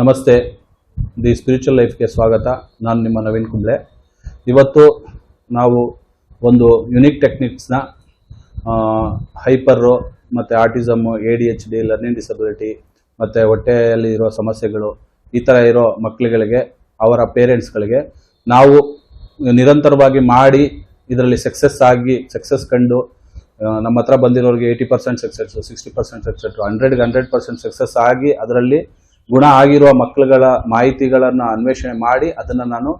ನಮಸ್ತೆ. The spiritual ಲೈಫ್ಗೆ ಸ್ವಾಗತ. ನಾನು ನಿಮ್ಮ ನವೀನ್ ಕುಂಬ್ಳೆ. ಇವತ್ತು ನಾವು ಒಂದು ಯುನಿಕ್ ಟೆಕ್ನಿಕ್ಸ್ನ ಹೈಪರು ಮತ್ತು autism A D H D, learning disability ಮತ್ತು ಹೊಟ್ಟೆಯಲ್ಲಿ ಇರೋ ಸಮಸ್ಯೆಗಳು ಈ ಥರ ಇರೋ ಮಕ್ಕಳುಗಳಿಗೆ, ಅವರ ಪೇರೆಂಟ್ಸ್ಗಳಿಗೆ ನಾವು ನಿರಂತರವಾಗಿ ಮಾಡಿ ಇದರಲ್ಲಿ ಸಕ್ಸಸ್ ಆಗಿ, ಸಕ್ಸಸ್ ಕಂಡು ನಮ್ಮ ಹತ್ರ ಬಂದಿರೋರಿಗೆ eighty percent success sixty percent success ಹಂಡ್ರೆಡ್ಗೆ hundred percent success ಆಗಿ ಅದರಲ್ಲಿ ಗುಣ ಆಗಿರುವ ಮಕ್ಕಳುಗಳ ಮಾಹಿತಿಗಳನ್ನು ಅನ್ವೇಷಣೆ ಮಾಡಿ ಅದನ್ನು ನಾನು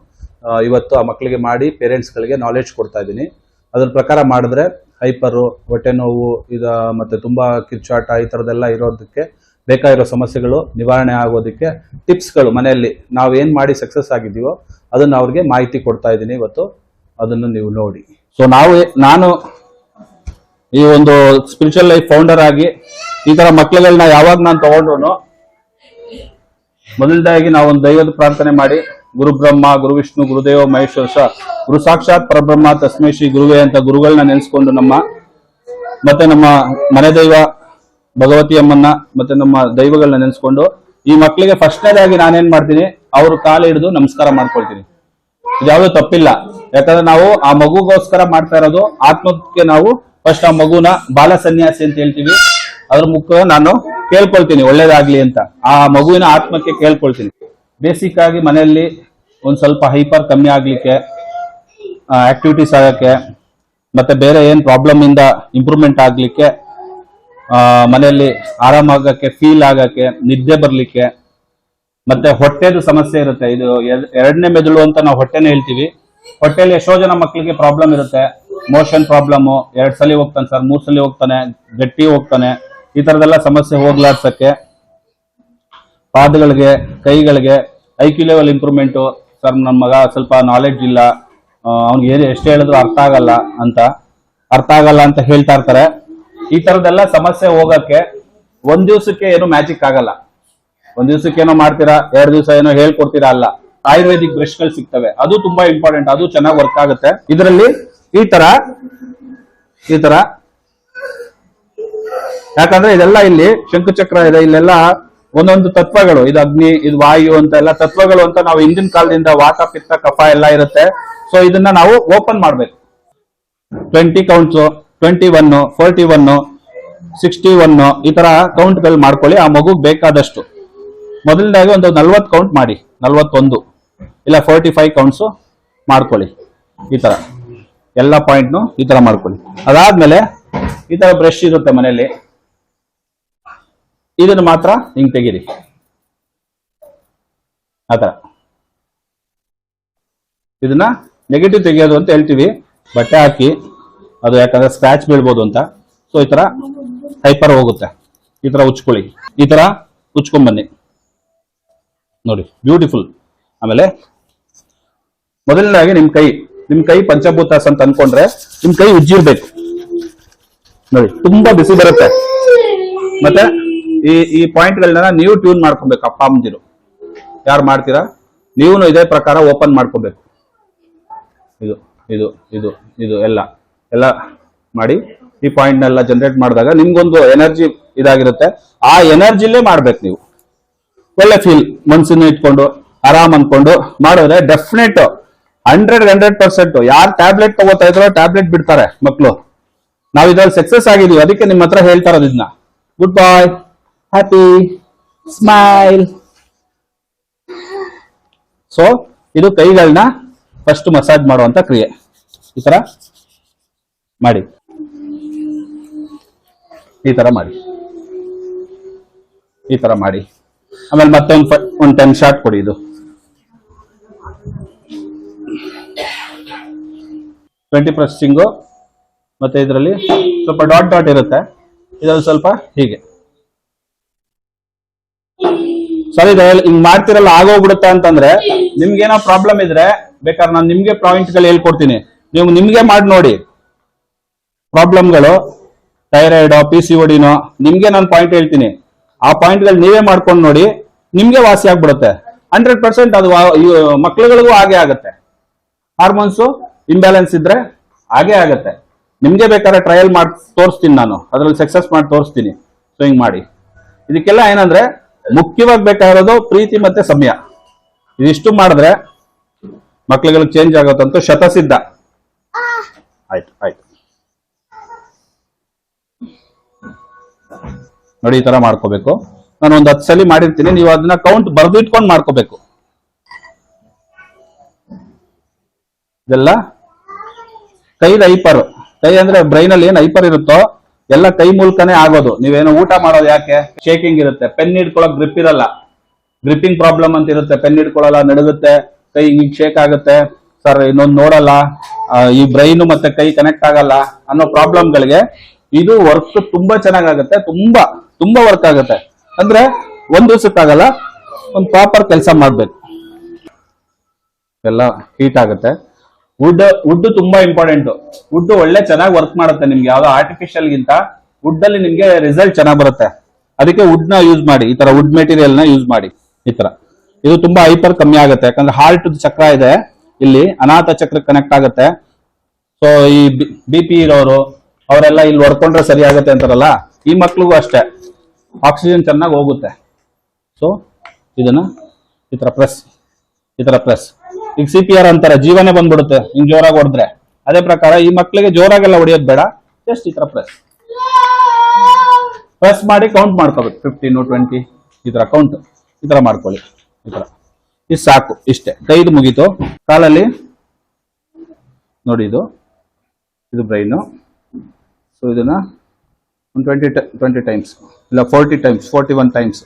ಇವತ್ತು ಆ ಮಕ್ಕಳಿಗೆ ಮಾಡಿ ಪೇರೆಂಟ್ಸ್ಗಳಿಗೆ ನಾಲೆಡ್ಜ್ ಕೊಡ್ತಾ ಇದ್ದೀನಿ. ಅದ್ರ ಪ್ರಕಾರ ಮಾಡಿದ್ರೆ ಹೈಪರು ಹೊಟ್ಟೆ ನೋವು, ಇದು ಮತ್ತು ತುಂಬ ಕಿರ್ಚಾಟ ಈ ಥರದ್ದೆಲ್ಲ ಇರೋದಕ್ಕೆ ಬೇಕಾಗಿರೋ ಸಮಸ್ಯೆಗಳು ನಿವಾರಣೆ ಆಗೋದಕ್ಕೆ ಟಿಪ್ಸ್ಗಳು ಮನೆಯಲ್ಲಿ ನಾವು ಏನು ಮಾಡಿ ಸಕ್ಸಸ್ ಆಗಿದ್ದೀವೋ ಅದನ್ನು ಅವ್ರಿಗೆ ಮಾಹಿತಿ ಕೊಡ್ತಾ ಇದ್ದೀನಿ ಇವತ್ತು. ಅದನ್ನು ನೀವು ನೋಡಿ. ಸೊ ನಾವು ನಾನು ಈ ಒಂದು ಸ್ಪಿರಿಚುವಲ್ ಲೈಫ್ ಫೌಂಡರ್ ಆಗಿ ಈ ಥರ ಮಕ್ಕಳುಗಳನ್ನ ಯಾವಾಗ ನಾನು ತಗೊಂಡ್ರು ಮೊದಲದಾಗಿ ನಾವು ಒಂದು ದೈವದ ಪ್ರಾರ್ಥನೆ ಮಾಡಿ ಗುರು ಬ್ರಹ್ಮ ಗುರು ವಿಷ್ಣು, ಗುರುದೇವ, ಮಹೇಶ್ವರ ಗುರು ಸಾಕ್ಷಾತ್ ಪರಬ್ರಹ್ಮ, ತಸ್ಮೈ ಶ್ರೀ ಗುರುವೇ ಅಂತ ಗುರುಗಳನ್ನ ನೆನೆಸ್ಕೊಂಡು ನಮ್ಮ, ಮತ್ತೆ ನಮ್ಮ ಮನೆ ದೈವ, ಭಗವತಿ ಅಮ್ಮನ್ನ, ಮತ್ತೆ ನಮ್ಮ ದೈವಗಳನ್ನ ನೆನೆಸ್ಕೊಂಡು, ಈ ಮಕ್ಕಳಿಗೆ ಫಸ್ಟ್ನೇದಾಗಿ ನಾನೇನ್ ಮಾಡ್ತೀನಿ, ಅವ್ರ ಕಾಲು ಹಿಡಿದು ನಮಸ್ಕಾರ ಮಾಡ್ಕೊಳ್ತೀನಿ. ಇದ್ಯಾವುದೂ ತಪ್ಪಿಲ್ಲ. ಯಾಕಂದ್ರೆ ನಾವು ಆ ಮಗುಗೋಸ್ಕರ ಮಾಡ್ತಾ ಇರೋದು, ಆತ್ಮಕ್ಕೆ ನಾವು ಫಸ್ಟ್ ಆ ಮಗುನ ಬಾಲ ಸನ್ಯಾಸಿ ಅಂತ ಹೇಳ್ತೀವಿ. ಅದ್ರ ಮುಖ ನಾನು ಕೇಳ್ಕೊಳ್ತೀನಿ, ಒಳ್ಳೇದಾಗ್ಲಿ ಅಂತ. ಆ ಮಗುವಿನ ಆತ್ಮಕ್ಕೆ ಕೇಳ್ಕೊಳ್ತೀನಿ. ಬೇಸಿಕ್ ಆಗಿ ಮನೆಯಲ್ಲಿ ಒಂದ್ ಸ್ವಲ್ಪ ಹೈಪರ್ ಕಮ್ಮಿ ಆಗ್ಲಿಕ್ಕೆ ಆಕ್ಟಿವಿಟೀಸ್ ಆಗಕ್ಕೆ, ಮತ್ತೆ ಬೇರೆ ಏನ್ ಪ್ರಾಬ್ಲಮ್ ಇಂದ ಇಂಪ್ರೂವ್ಮೆಂಟ್ ಆಗ್ಲಿಕ್ಕೆ ಮನೆಯಲ್ಲಿ ಆರಾಮಾಗಕ್ಕೆ ಫೀಲ್ ಆಗಕ್ಕೆ, ನಿದ್ದೆ ಬರ್ಲಿಕ್ಕೆ, ಮತ್ತೆ ಹೊಟ್ಟೆದು ಸಮಸ್ಯೆ ಇರುತ್ತೆ. ಇದು ಎರ್- ಎರಡನೇ ಮೆದುಳು ಅಂತ ನಾವು ಹೊಟ್ಟೆನೇ ಹೇಳ್ತೀವಿ. ಹೊಟ್ಟೆಯಲ್ಲಿ ಎಷ್ಟೋ ಜನ ಮಕ್ಕಳಿಗೆ ಪ್ರಾಬ್ಲಮ್ ಇರುತ್ತೆ. ಮೋಷನ್ ಪ್ರಾಬ್ಲಮ್ ಎರಡ್ ಸಲ ಹೋಗ್ತಾನೆ ಸರ್ ಮೂರ್ ಸಲ ಹೋಗ್ತಾನೆ, ಗಟ್ಟಿ ಹೋಗ್ತಾನೆ. ಈ ತರದೆಲ್ಲ ಸಮಸ್ಯೆ ಹೋಗ್ಲಾಡ್ಸಕ್ಕೆ ಪಾದಗಳಿಗೆ, ಕೈಗಳಿಗೆ ಐಕ್ಯೂ ಲೆವೆಲ್ ಇಂಪ್ರೂವ್ಮೆಂಟು ಸರ್ ನನ್ನ ಮಗ ಸ್ವಲ್ಪ ನಾಲೆಡ್ಜ್ ಇಲ್ಲ. ಅವ್ನಿಗೆ ಏನು ಎಷ್ಟು ಹೇಳಿದ್ರು ಅರ್ಥ ಆಗಲ್ಲ ಅಂತ. ಅರ್ಥ ಆಗಲ್ಲ ಅಂತ ಹೇಳ್ತಾ ಇರ್ತಾರೆ. ಈ ತರದೆಲ್ಲ ಸಮಸ್ಯೆ ಹೋಗಕ್ಕೆ ಒಂದ್ ದಿವ್ಸಕ್ಕೆ ಏನು ಮ್ಯಾಜಿಕ್ ಆಗಲ್ಲ. ಒಂದ್ ದಿವ್ಸಕ್ಕೆ ಏನೋ ಮಾಡ್ತೀರಾ, ಎರಡು ದಿವಸ ಏನೋ ಹೇಳ್ಕೊಡ್ತೀರಾ ಅಲ್ಲ. ಆಯುರ್ವೇದಿಕ್ ಬ್ರಷ್ಗಳು ಸಿಗ್ತವೆ. ಅದು ತುಂಬಾ ಇಂಪಾರ್ಟೆಂಟ್ ಅದು ಚೆನ್ನಾಗಿ ವರ್ಕ್ ಆಗುತ್ತೆ. ಇದರಲ್ಲಿ ಈ ತರ ಈ ತರ ಯಾಕಂದ್ರೆ ಇದೆಲ್ಲ ಇಲ್ಲಿ ಶಂಕುಚಕ್ರ ಇದೆ, ಇಲ್ಲೆಲ್ಲ ಒಂದೊಂದು ತತ್ವಗಳು. ಇದು ಅಗ್ನಿ, ಇದು ವಾಯು ಅಂತ ಎಲ್ಲ ತತ್ವಗಳು ಅಂತ ನಾವು ಹಿಂದಿನ ಕಾಲದಿಂದ ವಾತ, ಪಿತ್ತ, ಕಫ ಎಲ್ಲ ಇರುತ್ತೆ. ಸೊ ಇದನ್ನ ನಾವು ಓಪನ್ ಮಾಡ್ಬೇಕು. Twenty counts twenty one forty one sixty one ಈ ತರ ಕೌಂಟ್ಗಳು ಮಾಡ್ಕೊಳ್ಳಿ. ಆ ಮಗುಗೆ ಬೇಕಾದಷ್ಟು. ಮೊದಲನೇದಾಗಿ ಒಂದು ನಲ್ವತ್ತು ಕೌಂಟ್ ಮಾಡಿ. ನಲ್ವತ್ತೊಂದು. ಇಲ್ಲ ಫೋರ್ಟಿ ಫೈವ್ ಕೌಂಟ್ಸು ಮಾಡ್ಕೊಳ್ಳಿ. ಈ ತರ. ಎಲ್ಲ ಪಾಯಿಂಟ್ನು ಈ ತರ ಮಾಡ್ಕೊಳ್ಳಿ. ಅದಾದ್ಮೇಲೆ ಈ ತರ ಬ್ರಷ್ ಇರುತ್ತೆ ಮನೆಯಲ್ಲಿ. ಇದನ್ನು ಮಾತ್ರ ಹಿಂಗ್ ತೆಗೀರಿ. ಆತರ ತರ ಇದನ್ನ ನೆಗೆಟಿವ್ ತೆಗೆಯೋದು ಅಂತ ಹೇಳ್ತೀವಿ. ಬಟ್ಟೆ ಹಾಕಿ, ಅದು ಯಾಕಂದ್ರೆ ಸ್ಕ್ರಾಚ್ ಬೀಳ್ಬೋದು ಅಂತ. ಸೊ ಈ ತರ ಹೈಪರ್ ಹೋಗುತ್ತೆ. ಈ ತರ ಉಚ್ಕೊಳ್ಳಿ. ಈ ತರ ಉಚ್ಕೊಂಬನ್ನಿ ನೋಡಿ ಬ್ಯೂಟಿಫುಲ್ ಆಮೇಲೆ ಮೊದಲನೇದಾಗಿ ನಿಮ್ ಕೈ ನಿಮ್ ಕೈ ಪಂಚಭೂತಾಸ್ ಅಂತ ಅನ್ಕೊಂಡ್ರೆ ನಿಮ್ ಕೈ ಉಜ್ಜಿರ್ಬೇಕು. ನೋಡಿ, ತುಂಬಾ ಬಿಸಿ ಬರುತ್ತೆ. ಮತ್ತೆ ಈ ಈ ಪಾಯಿಂಟ್ಗಳನ್ನ ನೀವು ಟ್ಯೂನ್ ಮಾಡ್ಕೊಬೇಕು ಅಪ್ಪ ಅಮ್ಮದಿರು ಯಾರು ಮಾಡ್ತೀರಾ? ನೀವು ಇದೇ ಪ್ರಕಾರ ಓಪನ್ ಮಾಡ್ಕೋಬೇಕು. ಇದು ಇದು ಇದು ಇದು ಎಲ್ಲ ಎಲ್ಲ ಮಾಡಿ ಈ ಪಾಯಿಂಟ್ನೆಲ್ಲ ಜನರೇಟ್ ಮಾಡಿದಾಗ ನಿಮ್ಗೊಂದು ಎನರ್ಜಿ ಇದಾಗಿರುತ್ತೆ. ಆ ಎನರ್ಜಿಲೇ ಮಾಡ್ಬೇಕು ನೀವು. ಒಳ್ಳೆ ಫೀಲ್ ಮನ್ಸನ್ನ ಇಟ್ಕೊಂಡು, ಆರಾಮ್ ಅನ್ಕೊಂಡು ಮಾಡಿದ್ರೆ ಡೆಫಿನೆಟ್ ಹಂಡ್ರೆಡ್ ಹಂಡ್ರೆಡ್ ಪರ್ಸೆಂಟ್ ಯಾರು ಟ್ಯಾಬ್ಲೆಟ್ ತಗೋತಾ ಇದ್ರೋ ಟ್ಯಾಬ್ಲೆಟ್ ಬಿಡ್ತಾರೆ ಮಕ್ಕಳು ನಾವು ಇದ್ರಲ್ಲಿ ಸಕ್ಸಸ್ ಆಗಿದೀವಿ. ಅದಕ್ಕೆ ನಿಮ್ಮ ಹತ್ರ ಹೇಳ್ತಾ good boy happy smile so ಇದು ಕೈಗಳನ್ನ ಫಸ್ಟ್ ಮಸಾಜ್ ಮಾಡುವಂತ ಕ್ರಿಯೆ. ಈ ತರ ಮಾಡಿ. ಈ ತರ ಮಾಡಿ. ಈ ತರ ಮಾಡಿ. ಆಮೇಲೆ ಮತ್ತೊಂದು ಒಂದು ಟೆನ್ ಶಾಟ್ ಕೊಡಿ ಇದು. ಟ್ವೆಂಟಿ ಪ್ರೆಸ್ಸಿಂಗು ಮತ್ತೆ ಇದರಲ್ಲಿ ಸ್ವಲ್ಪ ಡಾಟ್ ಡಾಟ್ ಇರುತ್ತೆ. ಇದರಲ್ಲಿ ಸ್ವಲ್ಪ ಹೀಗೆ. ಸರ್ ಹಿಂಗ್ ಮಾಡ್ತಿರಲ್ಲ ಆಗೋಗ್ಬಿಡುತ್ತೆ ಅಂತಂದ್ರೆ ನಿಮ್ಗೇನೋ ಪ್ರಾಬ್ಲಮ್ ಇದ್ರೆ ಬೇಕಾದ್ರೆ ನಾನು ನಿಮ್ಗೆ ಪಾಯಿಂಟ್ಗಳು ಹೇಳ್ಕೊಡ್ತೀನಿ. ನೀವು ನಿಮ್ಗೆ ಮಾಡಿ ನೋಡಿ. ಪ್ರಾಬ್ಲಮ್ಗಳು ಥೈರಾಯ್ಡ್ ಪಿ ಸಿ ಒಡಿನೋ ನಿಮ್ಗೆ ನಾನು ಪಾಯಿಂಟ್ ಹೇಳ್ತೀನಿ. ಆ ಪಾಯಿಂಟ್ಗಳು ನೀವೇ ಮಾಡ್ಕೊಂಡು ನೋಡಿ ನಿಮ್ಗೆ ವಾಸಿ ಆಗ್ಬಿಡುತ್ತೆ. ಹಂಡ್ರೆಡ್ ಪರ್ಸೆಂಟ್ ಅದು ಮಕ್ಳುಗಳಿಗೂ ಹಾಗೆ ಆಗುತ್ತೆ. ಹಾರ್ಮೋನ್ಸು ಇಂಬ್ಯಾಲೆನ್ಸ್ ಇದ್ರೆ ಹಾಗೆ ಆಗತ್ತೆ. ನಿಮ್ಗೆ ಬೇಕಾದ್ರೆ ಟ್ರಯಲ್ ಮಾಡಿ ತೋರಿಸ್ತೀನಿ ನಾನು. ಅದ್ರಲ್ಲಿ ಸಕ್ಸಸ್ ಮಾಡಿ ತೋರಿಸ್ತೀನಿ. ಸೊ ಹಿಂಗ್ ಮಾಡಿ. ಇದಕ್ಕೆಲ್ಲ ಏನಂದ್ರೆ ಮುಖ್ಯವಾಗಿ ಬೇಕಾಗಿರೋದು ಪ್ರೀತಿ ಮತ್ತೆ ಸಮಯ. ಇದಿಷ್ಟು ಮಾಡಿದ್ರೆ ಮಕ್ಳುಗಳಿಗೆ ಚೇಂಜ್ ಆಗುತ್ತಂತೂ ಶತಸಿದ್ಧ. ಆಯ್ತು ಆಯ್ತು. ನೋಡಿ, ಈ ತರ ಮಾಡ್ಕೋಬೇಕು. ನಾನು ಒಂದ್ ಹತ್ತು ಸಲ ಮಾಡಿರ್ತೀನಿ, ನೀವು ಅದನ್ನ ಕೌಂಟ್ ಬರೆದು ಇಟ್ಕೊಂಡು ಮಾಡ್ಕೋಬೇಕು. ಇದೆಲ್ಲ? ಕೈದ ಐಪರ್ ಕೈ ಅಂದ್ರೆ ಬ್ರೈನ್ ಅಲ್ಲಿ ಏನ್ ಐಪರ್ ಇರುತ್ತೋ ಎಲ್ಲ ಕೈ ಮೂಲಕನೇ ಆಗೋದು. ನೀವೇನು ಊಟ ಮಾಡೋದು ಯಾಕೆ? ಶೇಕಿಂಗ್ ಇರುತ್ತೆ. ಪೆನ್ ಹಿಡ್ಕೊಳಕ್ ಗ್ರಿಪ್ ಇರಲ್ಲ. ಗ್ರಿಪ್ಪಿಂಗ್ ಪ್ರಾಬ್ಲಮ್ ಅಂತ ಇರುತ್ತೆ. ಪೆನ್ ಹಿಡ್ಕೊಳಲ್ಲ, ನಡುಗುತ್ತೆ. ಕೈ ಹಿಂಗ್ ಶೇಕ್ ಆಗುತ್ತೆ. ಸರ್ ಇನ್ನೊಂದು ನೋಡಲ್ಲ. ಈ ಬ್ರೈನ್ ಮತ್ತೆ ಕೈ ಕನೆಕ್ಟ್ ಆಗಲ್ಲ ಅನ್ನೋ ಪ್ರಾಬ್ಲಮ್ಗಳಿಗೆ ಇದು ವರ್ಕ್ ತುಂಬಾ ಚೆನ್ನಾಗಾಗುತ್ತೆ. ತುಂಬಾ ತುಂಬಾ ವರ್ಕ್ ಆಗುತ್ತೆ. ಅಂದ್ರೆ ಒಂದ್ ದಿವ್ಸಕ್ಕಾಗಲ್ಲ, ಒಂದು ಪ್ರಾಪರ್ ಕೆಲಸ ಮಾಡ್ಬೇಕು. ಎಲ್ಲ ಹೀಟ್ ಆಗುತ್ತೆ. ವುಡ್ ವುಡ್ ತುಂಬಾ ಇಂಪಾರ್ಟೆಂಟ್ ವುಡ್ ಒಳ್ಳೆ ಚೆನ್ನಾಗಿ ವರ್ಕ್ ಮಾಡುತ್ತೆ ನಿಮ್ಗೆ. ಯಾವ್ದೋ ಆರ್ಟಿಫಿಷಿಯಲ್ ಗಿಂತ ವುಡ್ ಅಲ್ಲಿ ನಿಮ್ಗೆ ರಿಸಲ್ಟ್ ಚೆನ್ನಾಗಿ ಬರುತ್ತೆ. ಅದಕ್ಕೆ ವುಡ್ನ ಯೂಸ್ ಮಾಡಿ, ಈ ತರ ವುಡ್ ಮೆಟೀರಿಯಲ್ನ ಯೂಸ್ ಮಾಡಿ, ಈ ತರ. ಇದು ತುಂಬಾ ಹೈಪರ್ ಕಮ್ಮಿ ಆಗುತ್ತೆ. ಯಾಕಂದ್ರೆ ಹಾರ್ಟ್ ಚಕ್ರ ಇದೆ ಇಲ್ಲಿ, ಅನಾಥ ಚಕ್ರ ಕನೆಕ್ಟ್ ಆಗುತ್ತೆ. ಸೊ ಈ ಬಿ ಪಿ ಇರೋರು, ಅವರೆಲ್ಲ ಇಲ್ಲಿ ಹೊಡ್ಕೊಂಡ್ರೆ ಸರಿ ಆಗುತ್ತೆ ಅಂತಾರಲ್ಲ, ಈ ಮಕ್ಳಿಗೂ ಅಷ್ಟೇ. ಆಕ್ಸಿಜನ್ ಚೆನ್ನಾಗಿ ಹೋಗುತ್ತೆ. ಸೊ ಇದನ್ನ ಈ ತರ ಪ್ರೆಸ್ ಈ ತರ ಪ್ರೆಸ್ ಈಗ ಸಿ ಪಿ ಆರ್ ಅಂತಾರೆ, ಜೀವನೇ ಬಂದ್ಬಿಡುತ್ತೆ ಹಿಂಗ್ ಜೋರಾಗಿ ಹೊಡೆದ್ರೆ. ಅದೇ ಪ್ರಕಾರ ಈ ಮಕ್ಕಳಿಗೆ ಜೋರಾಗೆಲ್ಲ ಹೊಡಿಯೋದು ಬೇಡ ಜಸ್ಟ್ ಈ ತರ ಪ್ರೆಸ್ ಪ್ರೆಸ್ ಮಾಡಿ ಕೌಂಟ್ ಮಾಡ್ಕೋಬೇಕು ಫಿಫ್ಟೀನು ಟ್ವೆಂಟಿ ಈ ತರ ಕೌಂಟ್ ಈ ತರ ಮಾಡ್ಕೊಳ್ಳಿ, ಈ ತರ. ಇದು ಸಾಕು, ಇಷ್ಟೇ. ಕೈದು ಮುಗೀತು. ಕಾಲಲ್ಲಿ, ನೋಡಿ ಇದು. ಇದು ಬ್ರೈನು ಸೊ ಇದನ್ನ ಒಂದು ಟ್ವೆಂಟಿ ಟ್ವೆಂಟಿ ಟೈಮ್ಸ್ ಇಲ್ಲ forty times forty one times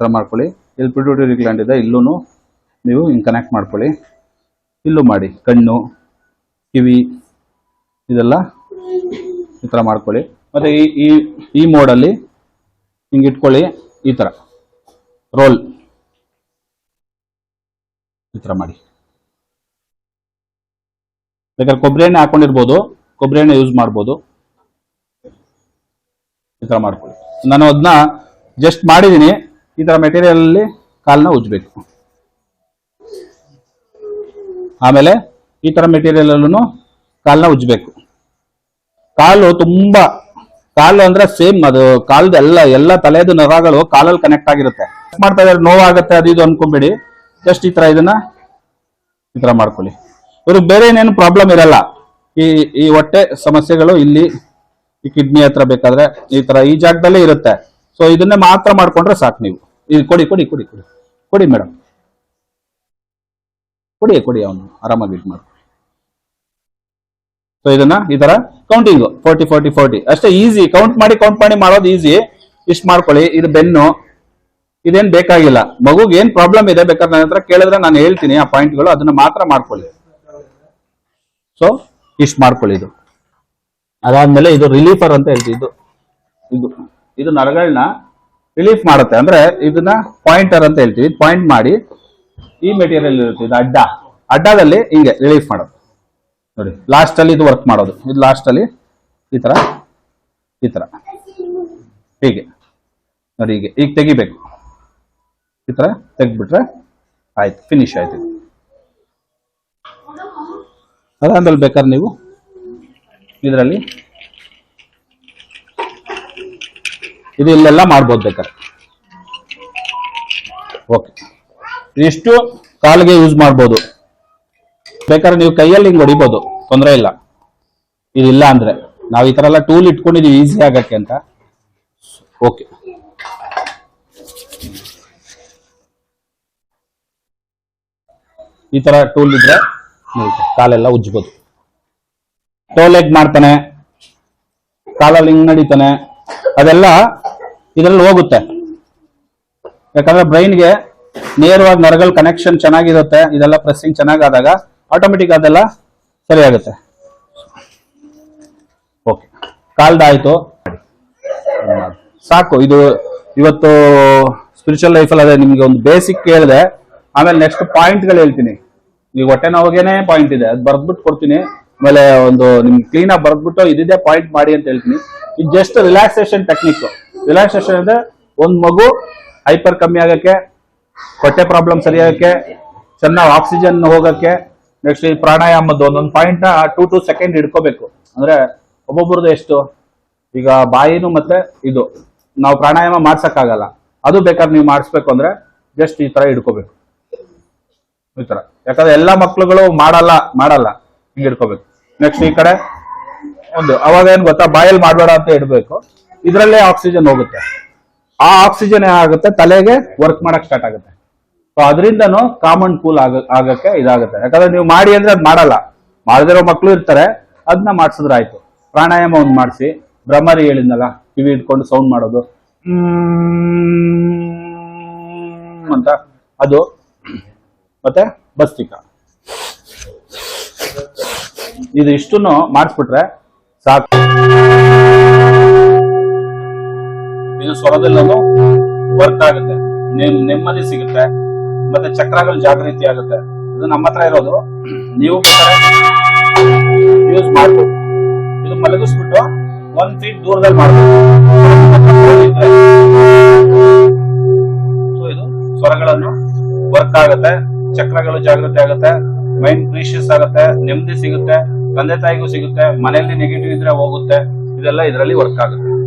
ಥರ ಮಾಡ್ಕೊಳ್ಳಿ. ಇಲ್ಲಿ ಟು ರಿಗ್ಲ್ಯಾಂಡ್ ಇದೆ ಇಲ್ಲೂ ನೀವು ಹಿಂಗೆ ಕನೆಕ್ಟ್ ಮಾಡ್ಕೊಳ್ಳಿ. ಇಲ್ಲೂ ಮಾಡಿ, ಕಣ್ಣು, ಕಿವಿ, ಇದೆಲ್ಲ ಈ ಥರ ಮಾಡ್ಕೊಳ್ಳಿ. ಮತ್ತು ಈ ಈ ಈ ಮೋಡಲ್ಲಿ ಹಿಂಗೆ ಇಟ್ಕೊಳ್ಳಿ, ಈ ಥರ. ರೋಲ್ ಈ ಥರ ಮಾಡಿ. ಬೇಕಾದ್ರೆ ಕೊಬ್ಬರಿ ಎಣ್ಣೆ ಹಾಕೊಂಡಿರ್ಬೋದು, ಕೊಬ್ಬರಿ ಎಣ್ಣೆ ಯೂಸ್ ಮಾಡ್ಬೋದು. ಈ ತರ ಮಾಡ್ಕೊಳ್ಳಿ. ನಾನು ಅದನ್ನ ಜಸ್ಟ್ ಮಾಡಿದ್ದೀನಿ ಈ ತರ ಮೆಟೀರಿಯಲ್ ಅಲ್ಲಿ ಉಜ್ಜಬೇಕು. ಆಮೇಲೆ ಈ ತರ ಮೆಟೀರಿಯಲ್ ಅಲ್ಲೂ ಕಾಲ್ನ ಉಜ್ಬೇಕು ಕಾಲು ತುಂಬಾ, ಕಾಲು ಅಂದ್ರೆ ಸೇಮ್ ಅದು, ಕಾಲ್ದ ಎಲ್ಲ ಎಲ್ಲ ತಲೆದು ನರಗಳು ಕಾಲಲ್ಲಿ ಕನೆಕ್ಟ್ ಆಗಿರುತ್ತೆ. ಮಾಡ್ತಾ ಇದ್ರೆ ನೋವಾಗುತ್ತೆ, ಅದು ಇದು ಅನ್ಕೊಂಬೇಡಿ. ಜಸ್ಟ್ ಈ ತರ ಇದನ್ನ ಈ ತರ ಮಾಡ್ಕೊಳ್ಳಿ. ಇವ್ರಿಗೆ ಬೇರೆ ಏನೇನು ಪ್ರಾಬ್ಲಮ್ ಇರಲ್ಲ. ಈ ಈ ಹೊಟ್ಟೆ ಸಮಸ್ಯೆಗಳು ಇಲ್ಲಿ ಈ ಕಿಡ್ನಿ ಹತ್ರ ಬೇಕಾದ್ರೆ ಈ ತರ ಈ ಜಾಗದಲ್ಲೇ ಇರುತ್ತೆ. ಸೊ ಇದನ್ನೇ ಮಾತ್ರ ಮಾಡ್ಕೊಂಡ್ರೆ ಸಾಕು ನೀವು. ಇದು ಕೊಡಿ ಕೊಡಿ ಕೊಡಿ ಕೊಡಿ. ಕೊಡಿ ಮೇಡಮ್ ಕೊಡಿ ಕೊಡಿ ಅವನು, ಆರಾಮಾಗಿ ಇಟ್ ಮಾಡಿ. ಸೊ ಇದನ್ನ ಈ ತರ ಕೌಂಟಿಂಗ್ ಫೋರ್ಟಿ ಫೋರ್ಟಿ ಫೋರ್ಟಿ ಅಷ್ಟೇ ಈಸಿ ಕೌಂಟ್ ಮಾಡಿ ಕೌಂಟ್ ಮಾಡಿ ಮಾಡೋದು ಈಸಿ ಇಷ್ಟು ಮಾಡ್ಕೊಳ್ಳಿ, ಇದು ಬೆನ್ನು. ಇದೇನ್ ಬೇಕಾಗಿಲ್ಲ. ಮಗುಗೆ ಏನ್ ಪ್ರಾಬ್ಲಮ್ ಇದೆ ಬೇಕಾದ್ರೆ ನನ್ನ ಹತ್ರ ಕೇಳಿದ್ರೆ ನಾನು ಹೇಳ್ತೀನಿ ಆ ಪಾಯಿಂಟ್ಗಳು ಅದನ್ನ ಮಾತ್ರ ಮಾಡ್ಕೊಳ್ಳಿ. ಸೊ ಇಷ್ಟು ಮಾಡ್ಕೊಳ್ಳಿ ಇದು. ಅದಾದ್ಮೇಲೆ ಇದು ರಿಲೀಫರ್ ಅಂತ ಹೇಳ್ತೀವಿ. ಇದು ಇದು ಇದು ನರಗಳನ್ನ ರಿಲೀಫ್ ಮಾಡುತ್ತೆ. ಅಂದ್ರೆ ಇದನ್ನ ಪಾಯಿಂಟರ್ ಅಂತ ಹೇಳ್ತೀವಿ. ಪಾಯಿಂಟ್ ಮಾಡಿ ಈ ಮೆಟೀರಿಯಲ್ ಇರುತ್ತೆ, ಇದು ಅಡ್ಡ. ಅಡ್ಡದಲ್ಲಿ ಹಿಂಗೆ ರಿಲೀಫ್ ಮಾಡೋದು. ನೋಡಿ ಲಾಸ್ಟ್ ಅಲ್ಲಿ ಇದು ವರ್ಕ್ ಮಾಡೋದು. ಇದು ಲಾಸ್ಟ್ ಅಲ್ಲಿ ಈ ತರ ಈ ತರ. ಹೀಗೆ. ನೋಡಿ, ಹೀಗೆ. ಈಗ ತೆಗಿಬೇಕು. ಈ ತರ ತೆಗ್ದ್ಬಿಟ್ರೆ ಆಯ್ತು ಫಿನಿಶ್ ಆಯ್ತು. ಅದಾದ್ಮೇಲೆ ಬೇಕಾದ್ರೆ ನೀವು ಇದರಲ್ಲಿ ಇದು ಇಲ್ಲೆಲ್ಲ ಮಾಡ್ಬೋದು ಬೇಕಾದ್ರೆ. ಓಕೆ ಇಷ್ಟು ಕಾಲಿಗೆ ಯೂಸ್ ಮಾಡ್ಬೋದು? ಬೇಕಾದ್ರೆ ನೀವು ಕೈಯಲ್ಲಿ ಹಿಂಗೆ ಹೊಡಿಬೋದು, ತೊಂದರೆ ಇಲ್ಲ. ಇದಿಲ್ಲ ಅಂದ್ರೆ, ನಾವು ಈ ತರ ಎಲ್ಲ ಟೂಲ್ ಇಟ್ಕೊಂಡಿದೀವಿ ಈಸಿ ಆಗಕ್ಕೆ ಅಂತ. ಓಕೆ ಈ ತರ ಟೂಲ್ ಇದ್ರೆ ಕಾಲೆಲ್ಲ ಉಜ್ಬೋದು. ಟೋಲ್ ಲೆಗ್ ಮಾಡ್ತಾನೆ. ಕಾಲಲ್ಲಿ ಹಿಂಗ್ ನಡೀತಾನೆ. ಅದೆಲ್ಲ ಇದರಲ್ಲಿ ಹೋಗುತ್ತೆ. ಯಾಕಂದ್ರೆ ಬ್ರೈನ್ಗೆ ನೇರವಾಗಿ ನರಗಳ ಕನೆಕ್ಷನ್ ಚೆನ್ನಾಗಿರುತ್ತೆ, ಇದೆಲ್ಲ ಪ್ರೆಸ್ಸಿಂಗ್ ಚೆನ್ನಾಗಾದಾಗ ಆಟೋಮೆಟಿಕ್ ಅದೆಲ್ಲ ಸರಿಯಾಗುತ್ತೆ. ಓಕೆ ಕಾಲ್ದಾಯ್ತು. ಸಾಕು, ಇದು ಇವತ್ತು ಸ್ಪಿರಿಚುವಲ್ ಲೈಫಲ್ಲಿ ಅದೇ ನಿಮಗೆ ಒಂದು ಬೇಸಿಕ್ ಕೇಳಿದೆ ಆಮೇಲೆ ನೆಕ್ಸ್ಟ್ ಪಾಯಿಂಟ್ಗಳು ಹೇಳ್ತೀನಿ. ಈಗ ಹೊಟ್ಟೆ ನೋವಾಗೇನೆ ಪಾಯಿಂಟ್ ಇದೆ, ಅದು ಬರೆದ್ಬಿಟ್ಟು ಕೊಡ್ತೀನಿ. ಆಮೇಲೆ ಒಂದು ನಿಮ್ಗೆ ಕ್ಲೀನ್ ಆಗಿ ಬರ್ದ್ಬಿಟ್ಟು ಇದಿದೆ ಪಾಯಿಂಟ್ ಮಾಡಿ ಅಂತ ಹೇಳ್ತೀನಿ. ಇದು ಜಸ್ಟ್ ರಿಲ್ಯಾಕ್ಸೇಷನ್ ಟೆಕ್ನಿಕ್ ರಿಲ್ಯಾಕ್ಸೇಷನ್ ಅಂದರೆ ಒಂದು ಮಗು ಹೈಪರ್ ಕಮ್ಮಿ ಆಗಕ್ಕೆ ಹೊಟ್ಟೆ ಪ್ರಾಬ್ಲಮ್ ಸರಿಯಾಗಕ್ಕೆ, ಚೆನ್ನಾಗಿ ಆಕ್ಸಿಜನ್ ಹೋಗಕ್ಕೆ ನೆಕ್ಸ್ಟ್ ಈ ಪ್ರಾಣಾಯಾಮದ್ದು ಒಂದೊಂದು ಪಾಯಿಂಟ್ನ ಟೂ ಟು ಸೆಕೆಂಡ್ ಹಿಡ್ಕೋಬೇಕು. ಅಂದ್ರೆ ಒಬ್ಬೊಬ್ರದ್ದು ಎಷ್ಟು? ಈಗ ಬಾಯಿನೂ ಮತ್ತೆ ಇದು. ನಾವು ಪ್ರಾಣಾಯಾಮ ಮಾಡ್ಸಕ್ಕಾಗಲ್ಲ. ಅದು ಬೇಕಾದ್ರೆ ನೀವು ಮಾಡಿಸ್ಬೇಕು ಅಂದ್ರೆ ಜಸ್ಟ್ ಈ ತರ ಹಿಡ್ಕೋಬೇಕು. ಈ ತರ. ಯಾಕಂದ್ರೆ ಎಲ್ಲಾ ಮಕ್ಳುಗಳು ಮಾಡಲ್ಲ ಮಾಡಲ್ಲ. ಹಿಂಗ್ ಹಿಡ್ಕೋಬೇಕು. ನೆಕ್ಸ್ಟ್ ಈ ಕಡೆ ಒಂದು, ಅವಾಗ ಏನ್ ಗೊತ್ತಾ? ಬಾಯಲ್ಲಿ ಮಾಡಬೇಡ ಅಂತ ಇಡ್ಬೇಕು ಇದರಲ್ಲೇ ಆಕ್ಸಿಜನ್ ಹೋಗುತ್ತೆ. ಆ ಆಕ್ಸಿಜನ್ ಏನಾಗುತ್ತೆ ತಲೆಗೆ ವರ್ಕ್ ಮಾಡಕ್ ಸ್ಟಾರ್ಟ್ ಆಗುತ್ತೆ. ಸೊ ಅದರಿಂದನೂ ಕಾಮನ್ ಕೂಲ್ ಆಗ, ಆಗಕ್ಕೆ ಇದಾಗುತ್ತೆ. ಯಾಕಂದ್ರೆ ನೀವು ಮಾಡಿ ಅಂದ್ರೆ ಅದ್ ಮಾಡಲ್ಲ. ಮಾಡದಿರೋ ಮಕ್ಕಳು ಇರ್ತಾರೆ ಅದನ್ನ ಮಾಡಿಸಿದ್ರೆ ಆಯ್ತು. ಪ್ರಾಣಾಯಾಮ ಒಂದು ಮಾಡಿಸಿ ಬ್ರಹ್ಮರಿ ಹೇಳಿದ್ನಲ್ಲ, ಕಿವಿ ಇಟ್ಕೊಂಡು ಸೌಂಡ್ ಮಾಡೋದು. ಅಂತ. ಅದು, ಮತ್ತೆ ಬಸ್ತಿಕ. ಇದು ಇಷ್ಟನ್ನು ಮಾಡಿಸ್ಬಿಟ್ರೆ ಸಾಕು. ಇದು ಸ್ವರದಲ್ಲೂ ವರ್ಕ್ ಆಗುತ್ತೆ ನಿಮ್- ನೆಮ್ಮದಿ ಸಿಗುತ್ತೆ. ಮತ್ತೆ ಚಕ್ರಗಳು ಜಾಗೃತಿ ಆಗುತ್ತೆ. ಇದು ನಮ್ಮ ಹತ್ರ ಇರೋದು. ನೀವು ಯೂಸ್ ಮಾಡ್ಬೋದು. ಇದು ಮಲಗಿಸ್ಬಿಟ್ಟು ಒಂದ್ ಫೀಟ್ ದೂರದಲ್ಲಿ ಮಾಡ್ಬೋದು. ಸೊ ಇದು ಸ್ವರಗಳನ್ನು ವರ್ಕ್ ಆಗುತ್ತೆ. ಚಕ್ರಗಳು ಜಾಗೃತಿ ಆಗುತ್ತೆ. ಮೈಂಡ್ ಪ್ರೀಶಿಯಸ್ ಆಗುತ್ತೆ. ನೆಮ್ಮದಿ ಸಿಗುತ್ತೆ. ತಂದೆ ತಾಯಿಗೂ ಸಿಗುತ್ತೆ. ಮನೆಯಲ್ಲಿ ನೆಗೆಟಿವ್ ಇದ್ರೆ ಹೋಗುತ್ತೆ. ಇದೆಲ್ಲ ಇದರಲ್ಲಿ ವರ್ಕ್ ಆಗುತ್ತೆ.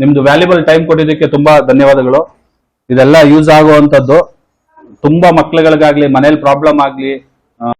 ನಿಮ್ದು ವ್ಯಾಲ್ಯೂಬಲ್ ಟೈಮ್ ಕೊಟ್ಟಿದ್ದಕ್ಕೆ ತುಂಬಾ ಧನ್ಯವಾದಗಳು. ಇದೆಲ್ಲ ಯೂಸ್ ಆಗುವಂತದ್ದು ತುಂಬಾ ಮಕ್ಳುಗಳಿಗಾಗ್ಲಿ ಮನೇಲಿ ಪ್ರಾಬ್ಲಮ್ ಆಗ್ಲಿ